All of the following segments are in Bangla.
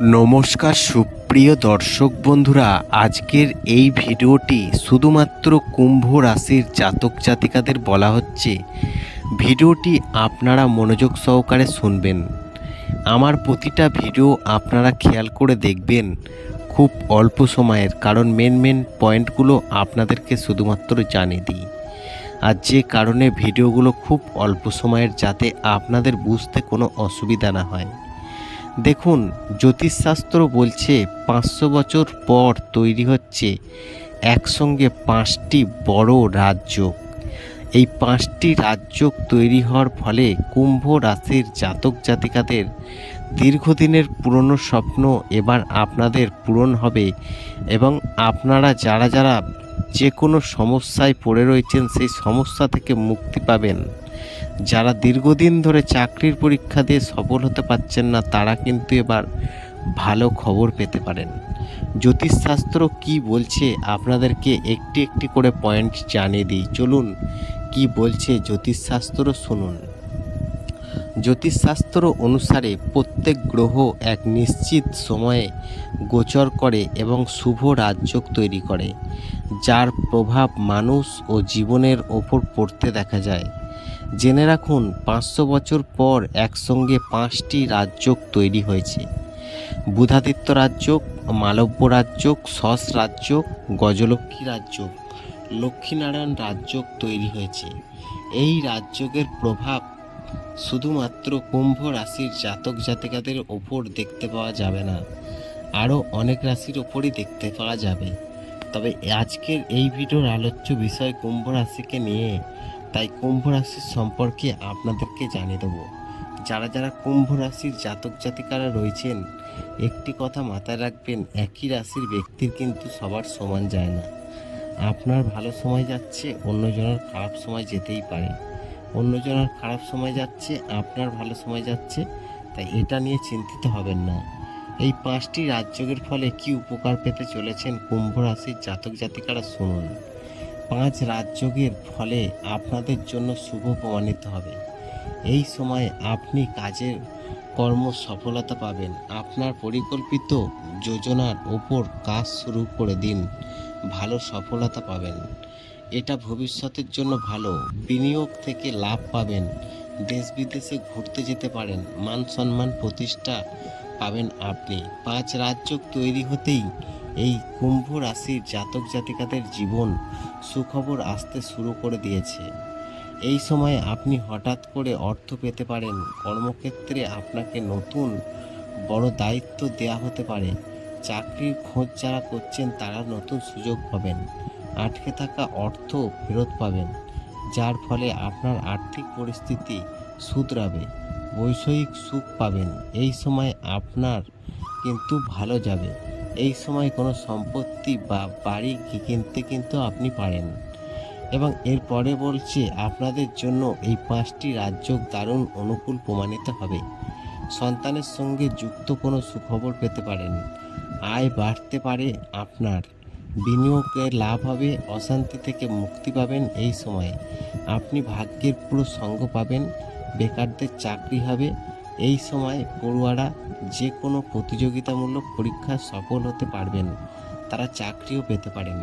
নমস্কার সুপ্রিয় দর্শক বন্ধুরা, আজকের এই ভিডিওটি শুধুমাত্র কুম্ভ রাশির জাতক জাতিকাদের বলা হচ্ছে। ভিডিওটি আপনারা মনোযোগ সহকারে শুনবেন। আমার প্রতিটা ভিডিও আপনারা খেয়াল করে দেখবেন খুব অল্প সময়ের, কারণ মেন মেন পয়েন্টগুলো আপনাদেরকে শুধুমাত্র জানিয়ে দিই। আর যে কারণে ভিডিওগুলো খুব অল্প সময়ের যাতে আপনাদের বুঝতে কোনো অসুবিধা না হয়। দেখুন, জ্যোতিষশাস্ত্র বলছে পাঁচশো বছর পর তৈরি হচ্ছে একসঙ্গে পাঁচটি বড় রাজ্য। এই পাঁচটি রাজ্য তৈরি হওয়ার ফলে কুম্ভ রাশির জাতক জাতিকাদের দীর্ঘদিনের পুরনো স্বপ্ন এবার আপনাদের পূরণ হবে এবং আপনারা যারা যারা যে কোনো সমস্যায় পড়ে রয়েছেন সেই সমস্যা থেকে মুক্তি পাবেন। যারা দীর্ঘদিন ধরে চাকরির পরীক্ষা দিয়ে সফল হতে পারছেন না, তারা কিন্তু এবার ভালো খবর পেতে পারেন। জ্যোতিষশাস্ত্র কি বলছে আপনাদেরকে একটি একটি করে পয়েন্ট জানিয়ে দিই। চলুন, কি বলছে জ্যোতিষশাস্ত্র শুনুন। জ্যোতিষশাস্ত্র অনুসারে প্রত্যেক গ্রহ এক নিশ্চিত সময়ে গোচর করে এবং শুভ রাজযোগ তৈরি করে, যার প্রভাব মানুষ ও জীবনের ওপর পড়তে দেখা যায়। জেনে রাখুন, পাঁচশো বছর পর একসঙ্গে পাঁচটি রাজযোগ তৈরি হয়েছে। বুধাদিত্য রাজযোগ, মালব্য রাজযোগ সস রাজযোগ, গজলক্ষ্মী রাজযোগ, লক্ষ্মীনারায়ণ রাজযোগ তৈরি হয়েছে। এই রাজযোগের প্রভাব শুধুমাত্র কুম্ভ রাশির জাতক জাতিকাদের ওপর দেখতে পাওয়া যাবে না, আরও অনেক রাশির ওপরই দেখতে পাওয়া যাবে। তবে আজকের এই ভিডিওর আলোচ্য বিষয় কুম্ভ রাশিকে নিয়ে তাই কুম্ভ রাশির সম্পর্কে আপনাদেরকে জানিয়ে দেবো। যারা যারা কুম্ভ রাশির জাতক জাতিকারা রয়েছেন, একটি কথা মাথায় রাখবেন, একই রাশির ব্যক্তির কিন্তু সবার সমান যায় না। আপনার ভালো সময় যাচ্ছে, অন্যজনের খারাপ সময় যেতেই পারে। অন্যজনের খারাপ সময় যাচ্ছে, আপনার ভালো সময় যাচ্ছে, তাই এটা নিয়ে চিন্তিত হবেন না। এই পাঁচটি রাজযোগের ফলে কি উপকার পেতে চলেছেন কুম্ভ রাশির জাতক জাতিকারা শুনুন। পাঁচ রাজযোগের ফলে আপনাদের জন্য শুভ প্রমাণিত হবে। এই সময় আপনি কাজের কর্ম সফলতা পাবেন। আপনার পরিকল্পিত যোজনার ওপর কাজ শুরু করে দিন। ভালো সফলতা পাবেন। এটা ভবিষ্যতের জন্য ভালো। বিনিয়োগ থেকে লাভ পাবেন। দেশ বিদেশে ঘুরতে যেতে পারেন। মান সম্মান প্রতিষ্ঠা পাবেন আপনি। পাঁচ রাজ্য তৈরি হতেই এই কুম্ভ রাশির জাতক জাতিকাদের জীবন সুখবর আসতে শুরু করে দিয়েছে। এই সময় আপনি হঠাৎ করে অর্থ পেতে পারেন, কর্মক্ষেত্রে আপনাকে নতুন বড় দায়িত্ব দেয়া হতে পারে, চাকরির খোঁজ যারা করছেন তারা নতুন সুযোগ পাবেন, আটকে থাকা অর্থ ফেরত পাবেন, যার ফলে আপনার আর্থিক পরিস্থিতি শুধরাবে বৈষয়িক সুখ পাবেন। এই সময় আপনার কিন্তু ভালো যাবে। এই সময় কোনো সম্পত্তি বা বাড়ি কিনতে কিন্তু আপনি পারেন। এবং এরপরে বলছে, আপনাদের জন্য এই পাঁচটি রাজ্য দারুণ অনুকূল প্রমাণিত হবে। সন্তানের সঙ্গে যুক্ত কোনো সুখবর পেতে পারেন। আয় বাড়তে পারে আপনার। বিনিয়োগের লাভ হবে, অশান্তি থেকে মুক্তি পাবেন এই সময়ে। আপনি ভাগ্যের পুরো সঙ্গ পাবেন। বেকারদের চাকরি হবে। এই সময় পড়ুয়ারা যে কোনো প্রতিযোগিতামূলক পরীক্ষায় সফল হতে পারবেন। তারা চাকরিও পেতে পারেন।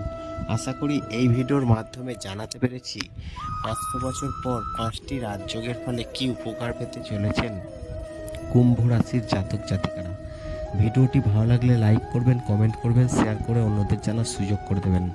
আশা করি এই ভিডিওর মাধ্যমে জানাতে পেরেছি, পাঁচশো বছর পর পাঁচটি রাজযোগের ফলে কি উপকার পেতে চলেছেন কুম্ভ রাশির জাতক জাতিকারা। ভিডিওটি ভালো লাগলে লাইক করবেন, কমেন্ট করবেন, শেয়ার করে অন্যদের জানার সুযোগ করে দেবেন।